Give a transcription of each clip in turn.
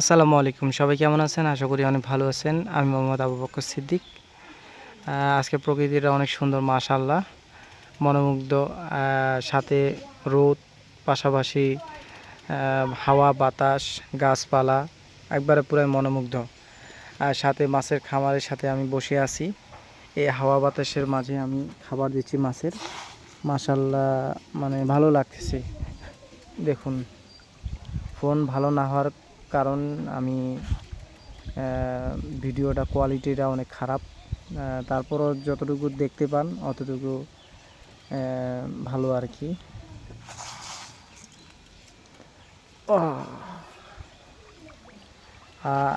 আসসালামু আলাইকুম। সবাই কেমন আছেন? আশা করি অনেক ভালো আছেন। আমি মোহাম্মদ আবু বকর সিদ্দিক। আজকে প্রকৃতিটা অনেক সুন্দর মাশাল্লাহ মনোমুগ্ধ সাথে রোদ, পাশাপাশি হাওয়া, বাতাস, গাছপালা, একবারে পুরাই মনোমুগ্ধ। আর সাথে মাছের খামারের সাথে আমি বসে আছি। এই হাওয়া বাতাসের মাঝে আমি খাবার দিচ্ছি মাছের। মাশাল্লাহ মানে ভালো লাগতেছে। দেখুন, ফোন ভালো না হওয়ার কারণ আমি ভিডিওটা কোয়ালিটিটা অনেক খারাপ। তারপরও যতটুকু দেখতে পান, অতটুকু ভালো আর কি।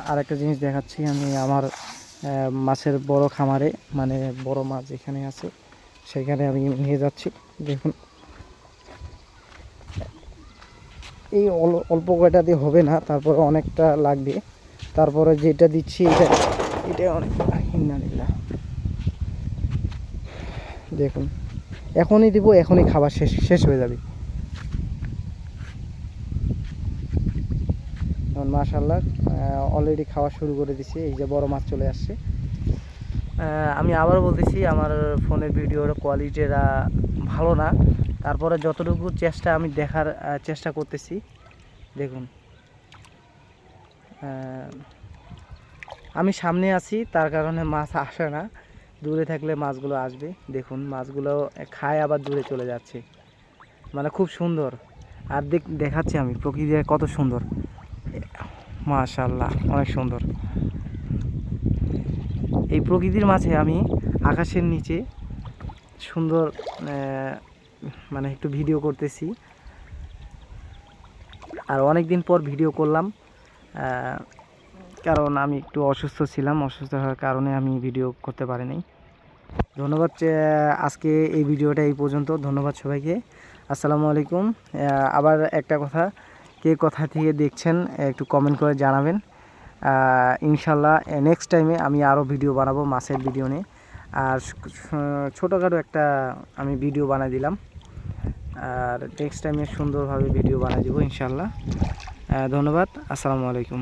আর একটা জিনিস দেখাচ্ছি আমি আমার মাছের বড় খামারে মানে বড় মাছ যেখানে আছে, সেখানে আমি নিয়ে যাচ্ছি। দেখুন। এই অল- অল্প কয়টা দিয়ে হবে না, তারপরে অনেকটা লাগবে। তারপরে যেটা দিচ্ছি, এটা এটা অনেক ইন্নালিল্লাহ। দেখুন, এখনই দিব, এখনই খাবার শেষ শেষ হয়ে যাবে। মাশাল্লাহ অলরেডি খাওয়া শুরু করে দিছি, এই যে বড় মাছ চলে আসছে। আমি আবার বলতেছি, আমার ফোনের ভিডিওর কোয়ালিটিটা ভালো না। তারপরে যতটুকু চেষ্টা আমি দেখার চেষ্টা করতেছি, দেখুন। আমি সামনে আছি, তার কারণে মাছ আসে না। দূরে থাকলে মাছগুলো আসবে। দেখুন, মাছগুলো খায়, আবার দূরে চলে যাচ্ছে। মানে খুব সুন্দর। আর দেখ, দেখাচ্ছি আমি, প্রকৃতি কত সুন্দর। মাশাল্লাহ অনেক সুন্দর। এই প্রকৃতির মাঝে আমি আকাশের নিচে সুন্দর মানে একটু ভিডিও করতেছি। আর অনেক দিন পর ভিডিও করলাম কারণ আমি একটু অসুস্থ ছিলাম, অসুস্থ হওয়ার কারণে আমি ভিডিও করতে পারিনি। ধন্যবাদ আজকে এই ভিডিওটা এই পর্যন্ত। ধন্যবাদ সবাইকে। আসসালামু আলাইকুম। আবার একটা কথা, কে কোথা থেকে দেখছেন, একটু কমেন্ট করে জানাবেন। ইনশাল্লাহ নেক্সট টাইমে আমি আরও ভিডিও বানাবো মাছের ভিডিও নিয়ে। আর ছোটোখাটো একটা আমি ভিডিও বানাই দিলাম। আর নেক্সট টাইমে সুন্দরভাবে ভিডিও বানিয়ে দেবো ইনশাল্লাহ ধন্যবাদ আসসালামু আলাইকুম।